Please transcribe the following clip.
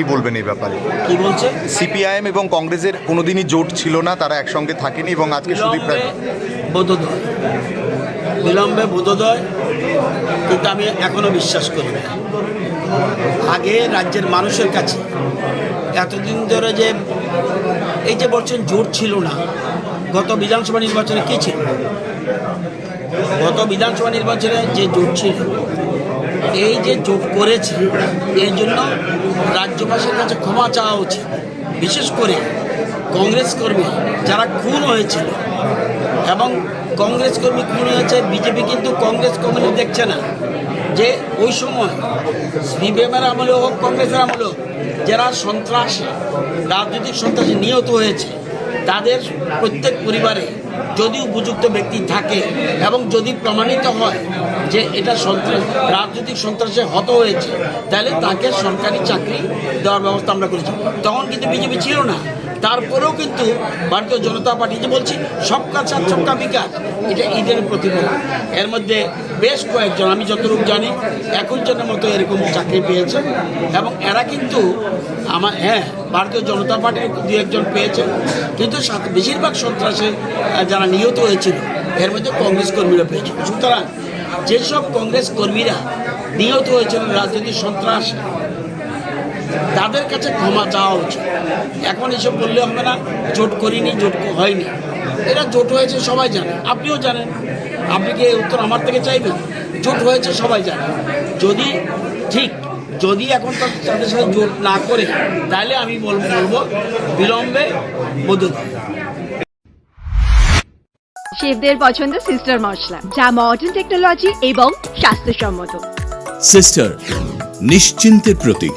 কি বলবেন এই ব্যাপারে? কি বলছে? সিপিআইএম এবং কংগ্রেসের কোনোদিনই জোট ছিল না তারা একসঙ্গে থাকেনি এবং আজকে সুদীপ রায় বোধোদয়। বিলম্বে বোধোদয় কিন্তু আমি এখনও বিশ্বাস করি না। আগে রাজ্যের মানুষের কাছে এতদিন ধরে যে এই যে বলছেন জোট ছিল না গত বিধানসভা নির্বাচনে কি ছিল? গত বিধানসভা নির্বাচনে যে জোট ছিল এই যে যোগ করেছে এই জন্য রাজ্যবাসীর কাছে ক্ষমা চাওয়া উচিত। বিশেষ করে কংগ্রেস কর্মী যারা খুন হয়েছিল এবং কংগ্রেস কর্মী খুন হয়েছে, বিজেপি কিন্তু কংগ্রেস কর্মী দেখছে না। যে ওই সময় সিপিএমের আমলে হোক, কংগ্রেসের আমলে যারা সন্ত্রাসী, রাজনৈতিক সন্ত্রাসী নিহত হয়েছে তাদের প্রত্যেক পরিবারে যদি উপযুক্ত ব্যক্তি থাকে এবং যদি প্রমাণিত হয় যে এটা সন্ত্রাস রাজনৈতিক সন্ত্রাসে হত হয়েছে, তাহলে তাকে সরকারি চাকরি দেওয়ার ব্যবস্থা আমরা করেছি। তখন কিন্তু বিজেপি ছিল না। তারপরেও কিন্তু ভারতীয় জনতা পার্টি যে বলছি সবকা সাথ সবকা বিকাশ, এটা ঈদের প্রতিফলন এর মধ্যে বেশ কয়েকজন, আমি যতটুকু জানি একুশ জনের মতো এরকম চাকরি পেয়েছে। এবং এরা কিন্তু আমার হ্যাঁ ভারতীয় জনতা পার্টির দু একজন পেয়েছে। কিন্তু বেশিরভাগ সন্ত্রাসে যারা নিহত হয়েছিল, এর মধ্যে কংগ্রেস কর্মীরা পেয়েছিল সুতরাং যেসব কংগ্রেস কর্মীরা নিহত হয়েছিলেন, রাজনৈতিক সন্ত্রাসে তাদের কাছে ক্ষমা চাওয়া উচিত। এখন এসব বললে হবে না জোট করিনি জোট হয়নি। এটা জোট হয়েছে সবাই জানে। আপনিও জানেন। আপনি কি উত্তর আমার থেকে চাইবেন? জোট হয়েছে সবাই জানে। যদি ঠিক যদি এখন তাদের সাথে জোট না করে তাহলে আমি বলব বলব বিলম্বে বদল শেফদের পছন্দ সিস্টার মশলা যা মডার্ন টেকনোলজি এবং স্বাস্থ্যসম্মত। সিস্টার নিশ্চিন্তের প্রতীক।